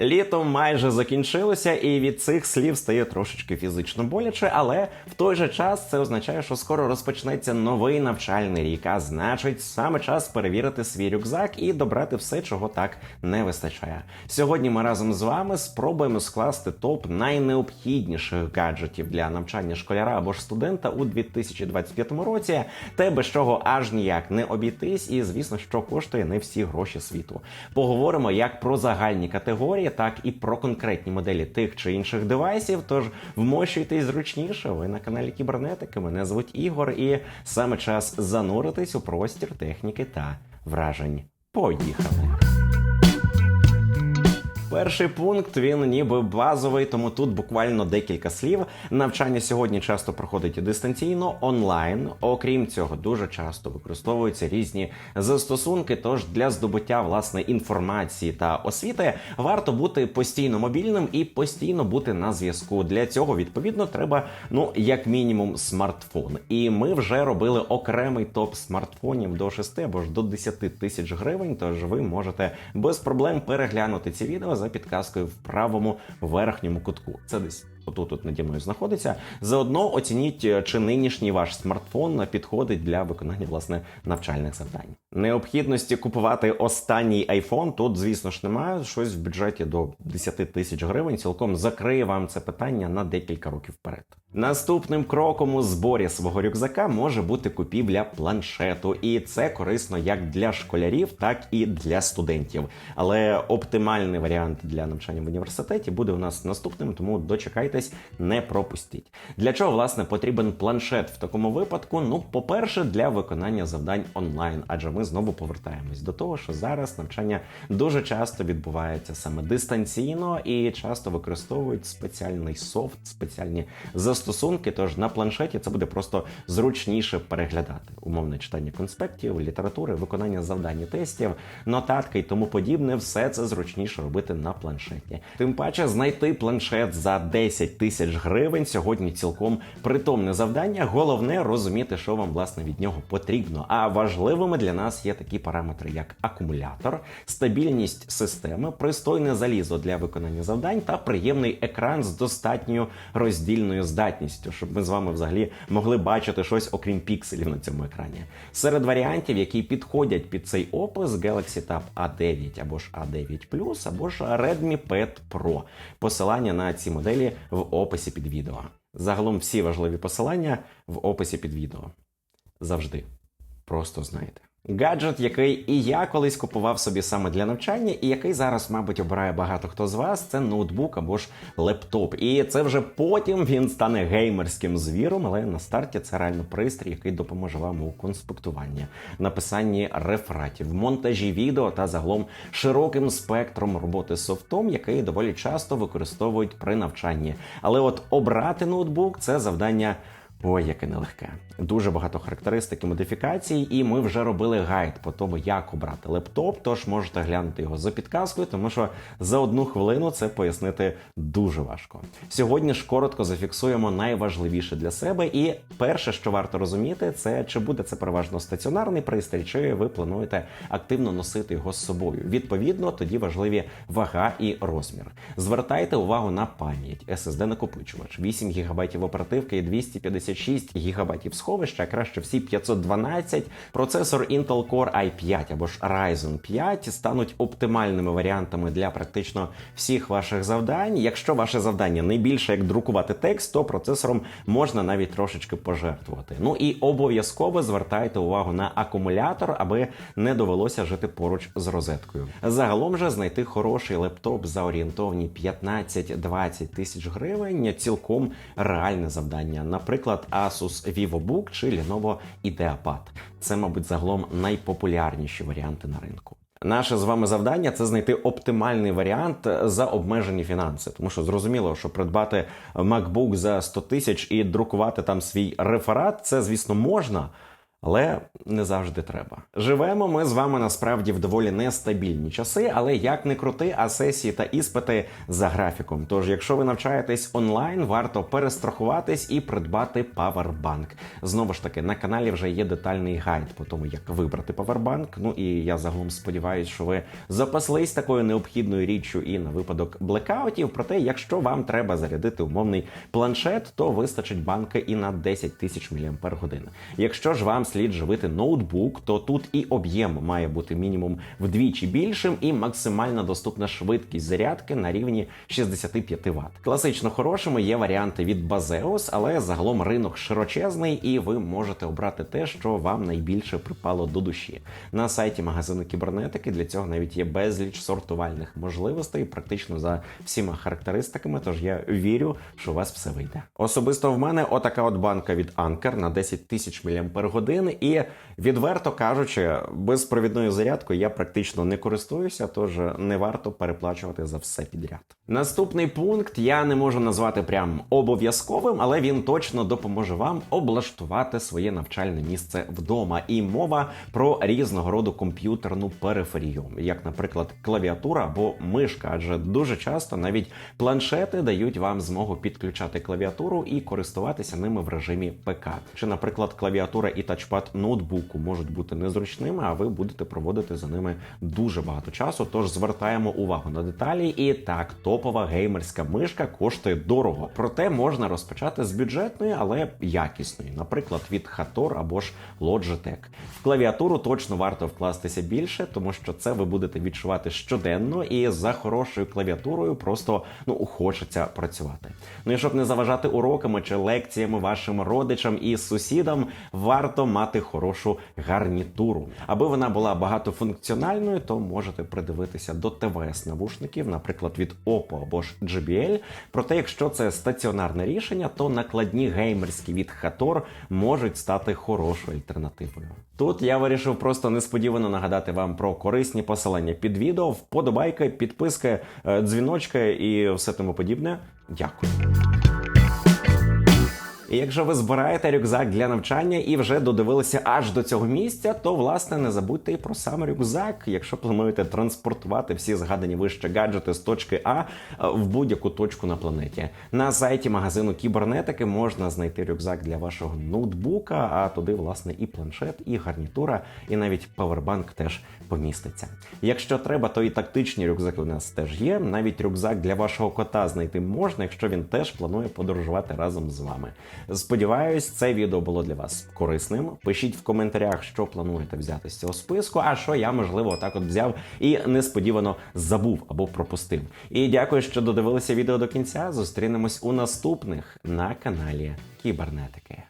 Літо майже закінчилося, і від цих слів стає трошечки фізично боляче, але в той же час це означає, що скоро розпочнеться новий навчальний рік. А значить, саме час перевірити свій рюкзак і добрати все, чого так не вистачає. Сьогодні ми разом з вами спробуємо скласти топ найнеобхідніших гаджетів для навчання школяра або ж студента у 2025 році, те без чого аж ніяк не обійтись, і звісно, що коштує не всі гроші світу. Поговоримо як про загальні категорії, так і про конкретні моделі тих чи інших девайсів. Тож вмощуйтесь зручніше. Ви на каналі Кібернетики. Мене звуть Ігор, і саме час зануритись у простір техніки та вражень. Поїхали! Перший пункт він ніби базовий, тому тут буквально декілька слів. Навчання сьогодні часто проходить дистанційно онлайн. Окрім цього, дуже часто використовуються різні застосунки. Тож для здобуття власне інформації та освіти варто бути постійно мобільним і постійно бути на зв'язку. Для цього відповідно треба, ну як мінімум, смартфон. І ми вже робили окремий топ смартфонів до 6 або ж до 10 тисяч гривень. Тож ви можете без проблем переглянути ці відео за підказкою в правому верхньому кутку. Це десь отут тут наді мною знаходиться. Заодно оцініть, е, чи нинішній ваш смартфон підходить для виконання власне навчальних завдань. Необхідності купувати останній iPhone тут, звісно ж, немає. Щось в бюджеті до 10 тисяч гривень цілком закриє вам це питання на декілька років вперед. Наступним кроком у зборі свого рюкзака може бути купівля планшету, і це корисно як для школярів, так і для студентів. Але оптимальний варіант для навчання в університеті буде у нас наступним, тому дочекайтесь, не пропустіть. Для чого власне потрібен планшет в такому випадку? Ну, по-перше, для виконання завдань онлайн, адже ми знову повертаємось до того, що зараз навчання дуже часто відбувається саме дистанційно і часто використовують спеціальний софт, спеціальні застосунки. Тож на планшеті це буде просто зручніше переглядати умовне читання конспектів, літератури, виконання завдань і тестів, нотатки і тому подібне. Все це зручніше робити на планшеті. Тим паче знайти планшет за 10 тисяч гривень сьогодні цілком притомне завдання. Головне розуміти, що вам власне від нього потрібно. А важливими для нас є такі параметри, як акумулятор, стабільність системи, пристойне залізо для виконання завдань та приємний екран з достатньою роздільною здатністю, щоб ми з вами взагалі могли бачити щось окрім пікселів на цьому екрані. Серед варіантів, які підходять під цей опис, Galaxy Tab A9 або ж A9 або ж Redmi Pad Pro. Посилання на ці моделі в описі під відео. Загалом всі важливі посилання в описі під відео. Завжди. Просто знайте. Гаджет, який і я колись купував собі саме для навчання, і який зараз, мабуть, обирає багато хто з вас, це ноутбук або ж лептоп. І це вже потім він стане геймерським звіром, але на старті це реально пристрій, який допоможе вам у конспектуванні, написанні рефератів, монтажі відео та загалом широким спектром роботи з софтом, який доволі часто використовують при навчанні. Але от обрати ноутбук це завдання. Ой, яке нелегке. Дуже багато характеристик і модифікацій, і ми вже робили гайд по тому, як обрати лептоп. Тож можете глянути його за підказкою, тому що за одну хвилину це пояснити дуже важко. Сьогодні ж коротко зафіксуємо найважливіше для себе. І перше, що варто розуміти, це чи буде це переважно стаціонарний пристрій, чи ви плануєте активно носити його з собою. Відповідно, тоді важливі вага і розмір. Звертайте увагу на пам'ять, SSD накопичувач, 8 ГБ оперативки і 256 ГБ сховища, краще всі 512. Процесор Intel Core i5 або ж Ryzen 5 стануть оптимальними варіантами для практично всіх ваших завдань. Якщо ваше завдання не більше як друкувати текст, то процесором можна навіть трошечки пожертвувати. Ну і обов'язково звертайте увагу на акумулятор, аби не довелося жити поруч з розеткою. Загалом же знайти хороший лептоп за орієнтовні 15-20 тисяч гривень цілком реальне завдання. Наприклад, Asus VivoBook чи Lenovo IdeaPad. Це, мабуть, загалом найпопулярніші варіанти на ринку. Наше з вами завдання це знайти оптимальний варіант за обмежені фінанси, тому що зрозуміло, що придбати MacBook за 100 тисяч і друкувати там свій реферат, це звісно можна. Але не завжди треба. Живемо ми з вами насправді в доволі нестабільні часи, але як не крути, а сесії та іспити за графіком. Тож, якщо ви навчаєтесь онлайн, варто перестрахуватись і придбати павербанк. Знову ж таки, на каналі вже є детальний гайд по тому, як вибрати павербанк. Ну і я загалом сподіваюся, що ви запаслись такою необхідною річчю і на випадок блекаутів. Проте, якщо вам треба зарядити умовний планшет, то вистачить банки і на 10 тисяч мАч. Якщо ж вам слід живити ноутбук, то тут і об'єм має бути мінімум вдвічі більшим, і максимальна доступна швидкість зарядки на рівні 65 Вт. Класично хорошими є варіанти від Bazeus, але загалом ринок широчезний, і ви можете обрати те, що вам найбільше припало до душі. На сайті магазину кібернетики для цього навіть є безліч сортувальних можливостей, практично за всіма характеристиками. Тож я вірю, що у вас все вийде. Особисто в мене отака от банка від Anker на 10 тисяч мАч, і відверто кажучи, безпровідною зарядкою я практично не користуюся, тож не варто переплачувати за все підряд. Наступний пункт я не можу назвати прям обов'язковим, але він точно допоможе вам облаштувати своє навчальне місце вдома. І мова про різного роду комп'ютерну периферію, як, наприклад, клавіатура або мишка, адже дуже часто навіть планшети дають вам змогу підключати клавіатуру і користуватися ними в режимі ПК. Чи, наприклад, клавіатура і тачпад ноутбуку можуть бути незручними, а ви будете проводити за ними дуже багато часу. Тож звертаємо увагу на деталі. І так, топова геймерська мишка коштує дорого. Проте можна розпочати з бюджетної, але якісної, наприклад, від Hator або ж Logitech. В клавіатуру точно варто вкластися більше, тому що це ви будете відчувати щоденно, і за хорошою клавіатурою просто ну хочеться працювати. Ну і щоб не заважати уроками чи лекціями вашим родичам і сусідам, варто мати хорошу гарнітуру. Аби вона була багатофункціональною, то можете придивитися до ТВС навушників, наприклад, від Oppo або ж JBL. Проте, якщо це стаціонарне рішення, то накладні геймерські від Hator можуть стати хорошою альтернативою. Тут я вирішив просто несподівано нагадати вам про корисні посилання під відео, вподобайки, підписки, е, дзвіночки і все тому подібне. Дякую. Якщо ви збираєте рюкзак для навчання і вже додивилися аж до цього місця, то власне не забудьте і про сам рюкзак, якщо плануєте транспортувати всі згадані вище гаджети з точки А е, в будь-яку точку на планеті. На сайті магазину кібернетики можна знайти рюкзак для вашого ноутбука, а туди, власне, і планшет, і гарнітура, і навіть павербанк теж поміститься. Якщо треба, то і тактичні рюкзаки у нас теж є. Навіть рюкзак для вашого кота знайти можна, якщо він теж планує подорожувати разом з вами. Сподіваюсь, це відео було для вас корисним. Пишіть в коментарях, що плануєте взяти з цього списку, а що я, можливо, так от взяв і несподівано забув або пропустив. І дякую, що додивилися відео до кінця. Зустрінемось у наступних на каналі Кібернетики.